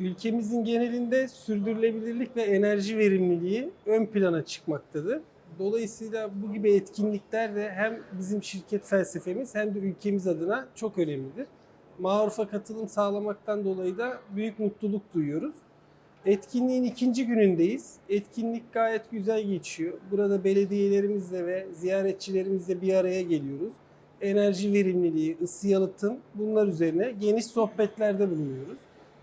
Ülkemizin genelinde sürdürülebilirlik ve enerji verimliliği ön plana çıkmaktadır. Dolayısıyla bu gibi etkinlikler de hem bizim şirket felsefemiz hem de ülkemiz adına çok önemlidir. Maruf'a katılım sağlamaktan dolayı da büyük mutluluk duyuyoruz. Etkinliğin ikinci günündeyiz. Etkinlik gayet güzel geçiyor. Burada belediyelerimizle ve ziyaretçilerimizle bir araya geliyoruz. Enerji verimliliği, ısı yalıtım bunlar üzerine geniş sohbetlerde bulunuyoruz.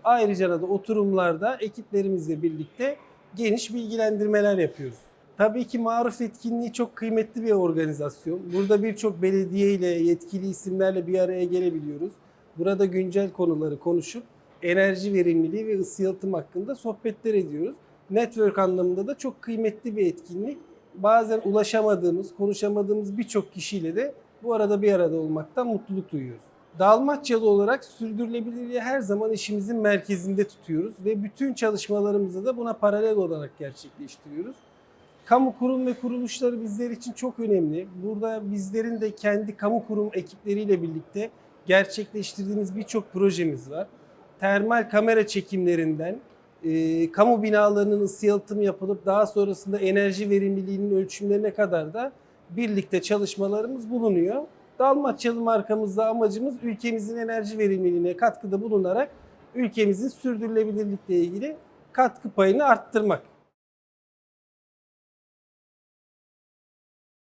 Ayrıca da oturumlarda ekiplerimizle birlikte geniş bilgilendirmeler yapıyoruz. Tabii ki Maruf Etkinliği çok kıymetli bir organizasyon. Burada birçok belediye ile yetkili isimlerle bir araya gelebiliyoruz. Burada güncel konuları konuşup enerji verimliliği ve ısı yalıtım hakkında sohbetler ediyoruz. Network anlamında da çok kıymetli bir etkinlik. Bazen ulaşamadığımız, konuşamadığımız birçok kişiyle de bu arada bir arada olmaktan mutluluk duyuyoruz. Dalmaçyalı olarak sürdürülebilirliği her zaman işimizin merkezinde tutuyoruz ve bütün çalışmalarımızı da buna paralel olarak gerçekleştiriyoruz. Kamu kurum ve kuruluşları bizler için çok önemli. Burada bizlerin de kendi kamu kurum ekipleriyle birlikte gerçekleştirdiğimiz birçok projemiz var. Termal kamera çekimlerinden, e, kamu binalarının ısı yalıtımı yapılıp daha sonrasında enerji verimliliğinin ölçümlerine kadar da birlikte çalışmalarımız bulunuyor. Dalmaçyalı markamızda amacımız ülkemizin enerji verimliliğine katkıda bulunarak ülkemizin sürdürülebilirlikle ilgili katkı payını arttırmak.